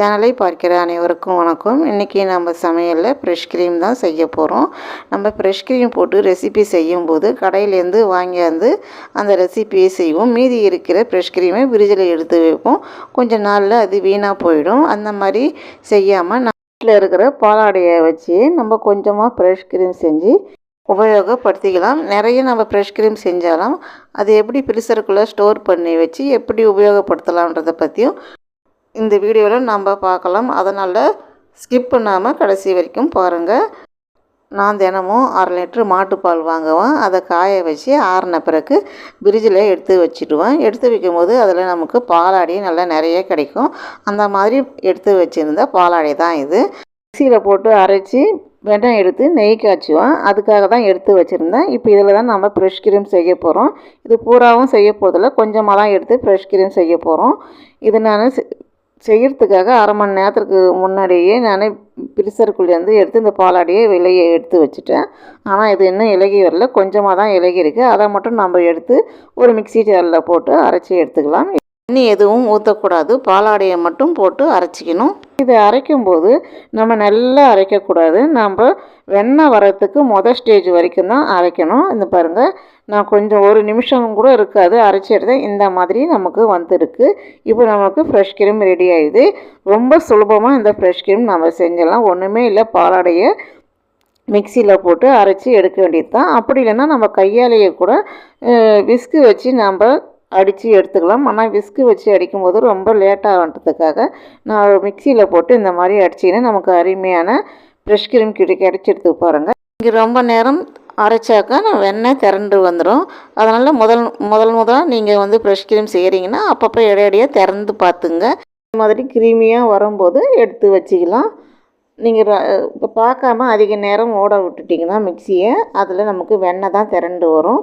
சேனலை பார்க்கிற அனைவருக்கும் வணக்கம். இன்றைக்கி நம்ம சமையலில் ஃப்ரெஷ் க்ரீம் தான் செய்ய போகிறோம் நம்ம ஃப்ரெஷ் க்ரீம் போட்டு ரெசிபி செய்யும்போது கடையிலேருந்து வாங்கியாந்து அந்த ரெசிபியை செய்வோம். மீதி இருக்கிற ஃப்ரெஷ் க்ரீமை ஃப்ரிட்ஜில் எடுத்து வைப்போம். கொஞ்சம் நாளில் அது வீணாக போயிடும். அந்த மாதிரி செய்யாமல் வீட்டில் இருக்கிற பாலாடையை வச்சு நம்ம கொஞ்சமாக ஃப்ரெஷ் க்ரீம் செஞ்சு உபயோகப்படுத்திக்கலாம். நிறைய நம்ம ஃப்ரெஷ் க்ரீம் செஞ்சாலும் அது எப்படி ஃப்ரிசருக்குள்ளே ஸ்டோர் பண்ணி வச்சு எப்படி உபயோகப்படுத்தலான்றதை பற்றியும் இந்த வீடியோவில் நம்ம பார்க்கலாம். அதனால் ஸ்கிப் பண்ணாமல் கடைசி வரைக்கும் பாருங்கள் நான் தினமும் அரை லிட்ரு மாட்டுப்பால் வாங்குவேன். அதை காய வச்சு ஆறின பிறகு பிரிட்ஜில் எடுத்து வச்சுடுவேன். எடுத்து வைக்கும் போது அதில் நமக்கு பாலாடி நல்லா நிறைய கிடைக்கும். அந்த மாதிரி எடுத்து வச்சுருந்த பாலாடி தான் இது. மிக்சியில் போட்டு அரைச்சி வெண்டம் எடுத்து நெய் காய்ச்சுவேன். அதுக்காக தான் எடுத்து வச்சுருந்தேன். இப்போ இதில் தான் நம்ம ஃப்ரெஷ் கிரீம் செய்ய போகிறோம். இது பூராவும் செய்ய போகிறதில்ல. கொஞ்சமாக தான் எடுத்து ஃப்ரெஷ் கிரீம் செய்ய போகிறோம். இது நான் செய்கிறதுக்காக அரை மணி நேரத்துக்கு முன்னாடியே நான் பிரிசருக்குள்ளேருந்து எடுத்து இந்த பாலாடியை விலையை எடுத்து வச்சுட்டேன். ஆனால் இது இன்னும் இலகி வரல. கொஞ்சமாக தான் இலகி இருக்குது அதை மட்டும் நம்ம எடுத்து ஒரு மிக்சி ஜாரில் போட்டு அரைச்சி எடுத்துக்கலாம். தண்ணி எதுவும் ஊற்றக்கூடாது பாலாடையை மட்டும் போட்டு அரைச்சிக்கணும். இதை அரைக்கும்போது நம்ம நல்லா அரைக்கக்கூடாது. நம்ம வெண்ணெய் வரத்துக்கு மொதல் ஸ்டேஜ் வரைக்கும் தான் அரைக்கணும். இந்த பாருங்கள் நான் கொஞ்சம் ஒரு நிமிஷம் கூட இருக்காது. அரைச்சி இந்த மாதிரி நமக்கு வந்துருக்கு. இப்போ நமக்கு ஃப்ரெஷ் க்ரீம் ரெடி ஆகிடுது ரொம்ப சுலபமாக இந்த ஃப்ரெஷ் கிரீம் நம்ம செஞ்சிடலாம். ஒன்றுமே இல்லை. பாலாடையை மிக்சியில் போட்டு அரைச்சி எடுக்க வேண்டியது தான். அப்படி இல்லைன்னா நம்ம கையாலேயே கூட விஸ்கு வச்சு நம்ம அடித்து எடுத்துக்கலாம். ஆனால் விஸ்கு வச்சு அடிக்கும்போது ரொம்ப லேட்டாகன்றதுக்காக நான் மிக்சியில் போட்டு இந்த மாதிரி அடிச்சிங்கன்னா நமக்கு அருமையான ஃப்ரெஷ் க்ரீம் கிட்ட கிடச்சிடுத்து பாருங்கள் இங்கே ரொம்ப நேரம் அரைச்சாக்கா நான் வெண்ணெய் திரண்டு வந்துடும் அதனால் முதல் முதல் முதலாக நீங்கள் வந்து ஃப்ரெஷ் க்ரீம் செய்கிறீங்கன்னா அப்பப்போ இடையடியாக திறந்து பார்த்துங்க இந்த மாதிரி க்ரீமியாக வரும்போது எடுத்து வச்சுக்கலாம். நீங்கள் இப்போ பார்க்காம அதிக நேரம் ஓட விட்டுட்டிங்கன்னா மிக்சியை அதில் நமக்கு வெண்ணெய் தான் திரண்டு வரும்.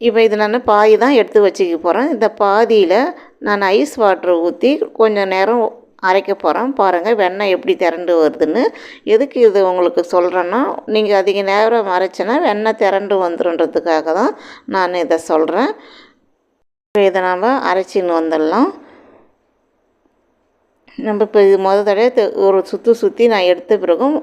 இப்போ இது நான் பாதி தான் எடுத்து வச்சுக்க போகிறேன் இந்த பாதியில் நான் ஐஸ் வாட்டரை ஊற்றி கொஞ்சம் நேரம் அரைக்க போகிறோம் பாருங்கள் வெண்ணெய் எப்படி திரண்டு வருதுன்னு. எதுக்கு இது உங்களுக்கு சொல்கிறேன்னா நீங்கள் அதிக நேரம் அரைச்சினா வெண்ணெய் திரண்டு வந்துடுன்றதுக்காக தான் நான் இதை சொல்கிறேன் இதை நாம் அரைச்சின்னு வந்துடலாம். நம்ம இப்போ இது முத தடவை ஒரு சுற்றி சுற்றி நான் எடுத்த பிறகும்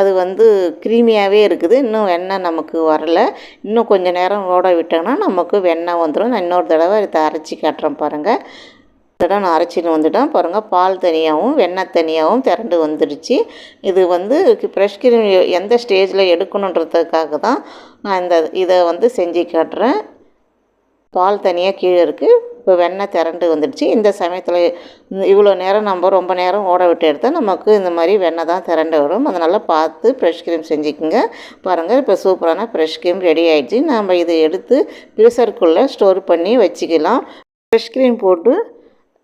அது வந்து க்ரீமியாகவே இருக்குது. இன்னும் வெண்ணெய் நமக்கு வரலை. இன்னும் கொஞ்சம் நேரம் ஓட விட்டோம்னா நமக்கு வெண்ணெய் வந்துடும் நான் இன்னொரு தடவை இதை அரைச்சி காட்டுறேன் பாருங்கள் தடவை நான் அரைச்சின்னு வந்துட்டேன். பாருங்கள் பால் தனியாகவும் வெண்ணெய் தனியாகவும் திரண்டு வந்துடுச்சு. இது வந்து ஃப்ரெஷ் கிரீம் எந்த ஸ்டேஜில் எடுக்கணுன்றதுக்காக தான் நான் இந்த இதை வந்து செஞ்சு காட்டுறேன். பால் தனியாக கீழே இருக்குது இப்போ வெண்ணெய் திரண்டு வந்துடுச்சு. இந்த சமயத்தில் இவ்வளோ நேரம் நம்ம ரொம்ப நேரம் ஓட விட்டு எடுத்தால் நமக்கு இந்த மாதிரி வெண்ணெய் தான் திரண்டு வரும். அதனால் பார்த்து ஃப்ரெஷ் க்ரீம் செஞ்சுக்கோங்க. பாருங்கள் இப்போ சூப்பரான ஃப்ரெஷ் க்ரீம் ரெடி ஆகிடுச்சு நம்ம இதை எடுத்து ஃப்ரீசருக்குள்ளே ஸ்டோர் பண்ணி வச்சுக்கலாம். ஃப்ரெஷ் க்ரீம் போட்டு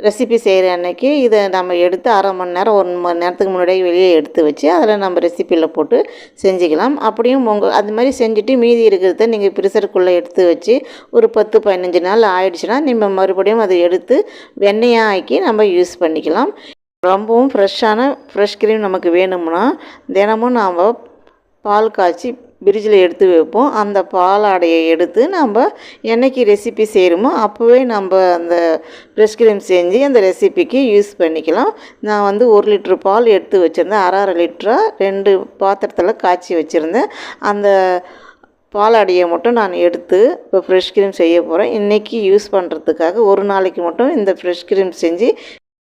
ரெசிபி செய்கிற அன்னைக்கு இதை நம்ம எடுத்து அரை மணி நேரம் ஒரு மணி நேரத்துக்கு முன்னாடியே வெளியே எடுத்து வச்சு அதில் நம்ம ரெசிப்பியில் போட்டு செஞ்சுக்கலாம். அப்படியும் உங்கள் அது மாதிரி செஞ்சுட்டு மீதி இருக்கிறத நீங்கள் ப்ரெஷருக்குள்ளே எடுத்து வச்சு ஒரு பத்து பதினஞ்சு நாள் ஆயிடுச்சுன்னா நம்ம மறுபடியும் அதை எடுத்து வெண்ணெயாக ஆக்கி நம்ம யூஸ் பண்ணிக்கலாம். ரொம்பவும் ஃப்ரெஷ்ஷான ஃப்ரெஷ் க்ரீம் நமக்கு வேணும்னா தினமும் நாம் பால் காய்ச்சி பிரிட்ஜில் எடுத்து வைப்போம். அந்த பாலாடையை எடுத்து நம்ம என்னைக்கு ரெசிபி செய்கிறோமோ அப்போவே நம்ம அந்த ஃப்ரெஷ் க்ரீம் செஞ்சு அந்த ரெசிபிக்கு யூஸ் பண்ணிக்கலாம். நான் வந்து ஒரு லிட்ரு பால் எடுத்து வச்சுருந்தேன். அரை அரை லிட்டராக ரெண்டு பாத்திரத்தில் காய்ச்சி வச்சுருந்தேன். அந்த பாலாடையை மட்டும் நான் எடுத்து இப்போ ஃப்ரெஷ் க்ரீம் செய்ய போகிறேன் இன்றைக்கி யூஸ் பண்ணுறதுக்காக ஒரு நாளைக்கு மட்டும் இந்த ஃப்ரெஷ் க்ரீம் செஞ்சு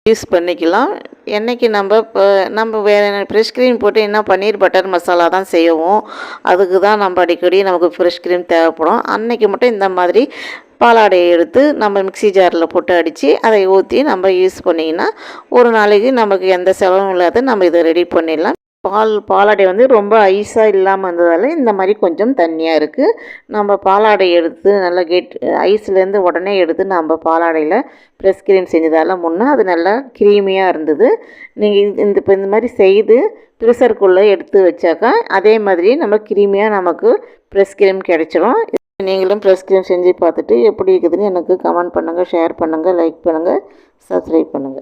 யூஸ் பண்ணிக்கலாம். என்றைக்கு நம்ம இப்போ நம்ம வேறு ஃப்ரெஷ் க்ரீம் போட்டு என்ன பன்னீர் பட்டர் மசாலா தான் செய்வோம். அதுக்கு தான் நம்ம அடிக்கடி நமக்கு ஃப்ரெஷ் க்ரீம் தேவைப்படும். அன்றைக்கி மட்டும் இந்த மாதிரி பாலாடையை எடுத்து நம்ம மிக்சி ஜாரில் போட்டு அடித்து அதை ஊற்றி நம்ம யூஸ் பண்ணிங்கன்னா ஒரு நாளைக்கு நமக்கு எந்த செலவும் இல்லாத நம்ம இதை ரெடி பண்ணிடலாம். பால் பாலாடை வந்து ரொம்ப ஐஸாக இல்லாமல் இருந்ததால் இந்த மாதிரி கொஞ்சம் தண்ணியாக இருக்குது நம்ம பாலாடை எடுத்து நல்லா கெட் ஐஸ்லேருந்து உடனே எடுத்து நம்ம பாலாடையில் ப்ரெஸ் க்ரீம் செஞ்சதால் முன்னே அது நல்லா க்ரீமியாக இருந்தது. நீங்கள் இந்த இப்போ இந்த மாதிரி செய்து ப்ரெஷருக்குள்ளே எடுத்து வச்சாக்கா அதே மாதிரி நம்ம க்ரீமியாக நமக்கு ப்ரெஸ் க்ரீம் கிடச்சிரும். நீங்களும் ப்ரெஸ் க்ரீம் செஞ்சு பார்த்துட்டு எப்படி இருக்குதுன்னு எனக்கு கமெண்ட் பண்ணுங்கள் ஷேர் பண்ணுங்கள் லைக் பண்ணுங்கள் சப்ஸ்கிரைப் பண்ணுங்கள்